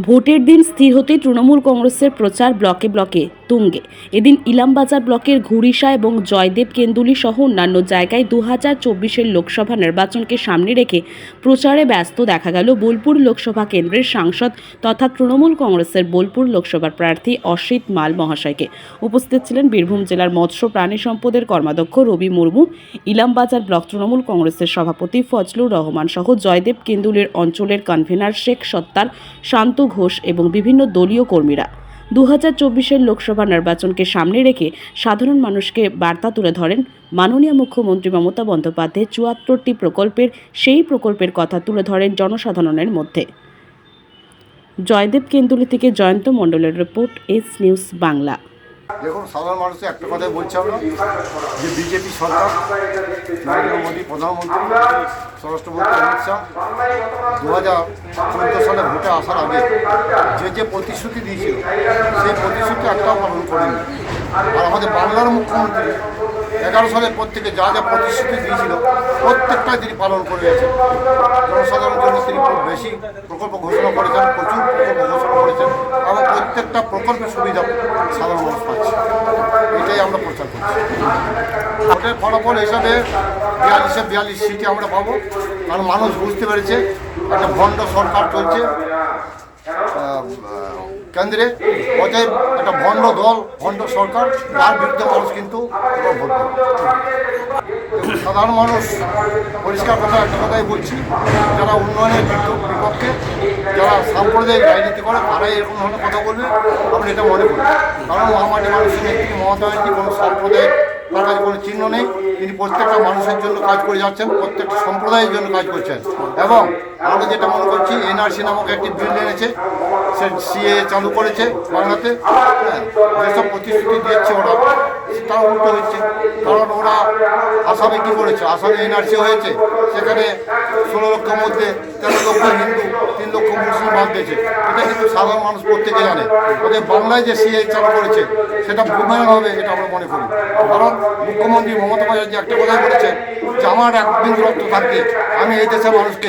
ভোটের দিন স্থির হতে তৃণমূল কংগ্রেসের প্রচার ব্লকে ব্লকে। তুঙ্গে। এদিন ইলামবাজার ব্লকের ঘুরিশা এবং জয়দেব কেন্দুলি সহ অন্যান্য জায়গায় দু হাজার চব্বিশের লোকসভা নির্বাচনকে সামনে রেখে প্রচারে ব্যস্ত দেখা গেল বোলপুর লোকসভা কেন্দ্রের সাংসদ তথা তৃণমূল কংগ্রেসের বোলপুর লোকসভার প্রার্থী অসিত মাল মহাশয়কে। উপস্থিত ছিলেন বীরভূম জেলার মৎস্য প্রাণী সম্পদের কর্মাধ্যক্ষ রবি মুর্মু, ইলামবাজার ব্লক তৃণমূল কংগ্রেসের সভাপতি ফজলুর রহমান সহ জয়দেব কেন্দুলের অঞ্চলের কনভেনার শেখ সত্তার, শান্ত ঘোষ এবং বিভিন্ন দলীয় কর্মীরা। দু হাজার চব্বিশের লোকসভা নির্বাচনকে সামনে রেখে সাধারণ মানুষকে বার্তা তুলে ধরেন মাননীয় মুখ্যমন্ত্রী মমতা বন্দ্যোপাধ্যায়। চুয়াত্তরটি প্রকল্পের সেই প্রকল্পের কথা তুলে ধরেন জনসাধারণের মধ্যে। জয়দেব কেন্দুলি থেকে জয়ন্ত মণ্ডলের রিপোর্ট, এস নিউজ বাংলা। দেখুন, সাধারণ মানুষকে একটা কথাই বলছি আমরা, যে বিজেপি সরকার, নরেন্দ্র মোদী, প্রধানমন্ত্রী, স্বরাষ্ট্রমন্ত্রী অমিত শাহ, দু হাজার চোদ্দ সালে ভোটে আসার আগে যে যে প্রতিশ্রুতি দিয়েছিল, সেই প্রতিশ্রুতি একটাও পালন করেনি। আর আমাদের বাংলার মুখ্যমন্ত্রী, এগারো সালের পর থেকে যা যা প্রতিশ্রুতি দিয়েছিল, প্রত্যেকটাই তিনি পালন করে গেছেন। জনসাধারণের জন্য তিনি খুব বেশি প্রকল্প ঘোষণা করেছেন, প্রচুর প্রকল্প ঘোষণা করেছেন। এবং প্রত্যেকটা প্রকল্পের সুবিধা সাধারণ মানুষ পাচ্ছে এটাই আমরা প্রচার করছি। ভোটের ফলাফল হিসাবে বিয়াল্লিশে বিয়াল্লিশ সিটে আমরা পাবো। কারণ মানুষ বুঝতে পেরেছে, একটা ভণ্ড সরকার চলছে। কেন্দ্রে অতএব একটা ভণ্ড দল, ভণ্ড সরকার তার বিরুদ্ধে মানুষ কিন্তু সাধারণ মানুষ, পরিষ্কার কথা একটা কথাই বলছি, যারা উন্নয়নের বিপ- বিপক্ষে, যারা সাম্প্রদায়িক রাজনীতি করে, তারাই এরকম ধরনের কথা বলবে আমরা এটা মনে করি কারণ মহামারী মানুষের নেত্রী মমতা ব্যানার্জি কোনো সাম্প্রদায়িক তার কাছে কোনো চিহ্ন নেই। তিনি প্রত্যেকটা মানুষের জন্য কাজ করে যাচ্ছেন প্রত্যেকটা সম্প্রদায়ের জন্য কাজ করছেন। এবং আমরা যেটা মনে করছি এনআরসি নামক একটি বিল এনেছে সে সিএ চালু করেছে বাংলাতে। হ্যাঁ, যেসব প্রতিশ্রুতি দিয়েছে ওরা তাও উল্টো হচ্ছে। কারণ ওরা আসামে কী করেছে? আসামে এনআরসি হয়েছে সেখানে ষোলো লক্ষের মধ্যে তেরো লক্ষ হিন্দু তিন লক্ষ মুসলিম বাদ দিয়েছে। এটা কিন্তু সাধারণ মানুষ প্রত্যেকে জানে। ওদের বাংলায় যে সিএ চালু করেছে সেটা ভূমায়ন হবে এটা আমরা মনে করি। কারণ মুখ্যমন্ত্রী মমতা ব্যানার্জি একটা কথাই বলেছেন যে আমার একদিন রক্ত থাকতে আমি এই দেশের মানুষকে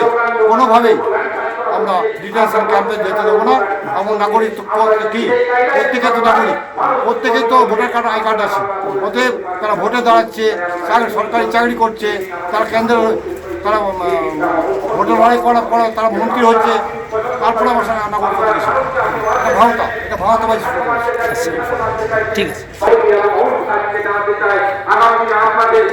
কোনোভাবেই আমরা ডিটেনশন ক্যাম্পে যেতে দেবো না। এমন নাগরিক কি? প্রত্যেকে তো নাগরিক। প্রত্যেকেই তো ভোটার কার্ড, আই কার্ড আছে। অতএব তারা ভোটে দাঁড়াচ্ছে সরকারি চাকরি করছে, তারা কেন্দ্র তারা ভোটের লড়াই করার পর তারা মন্ত্রী হচ্ছে। তারপরে আমার সঙ্গে নাগরিক এটা ভাওতা এটা ভাওতাবাজি শুরু করেছে ঠিক আছে। আগামী আপনাদের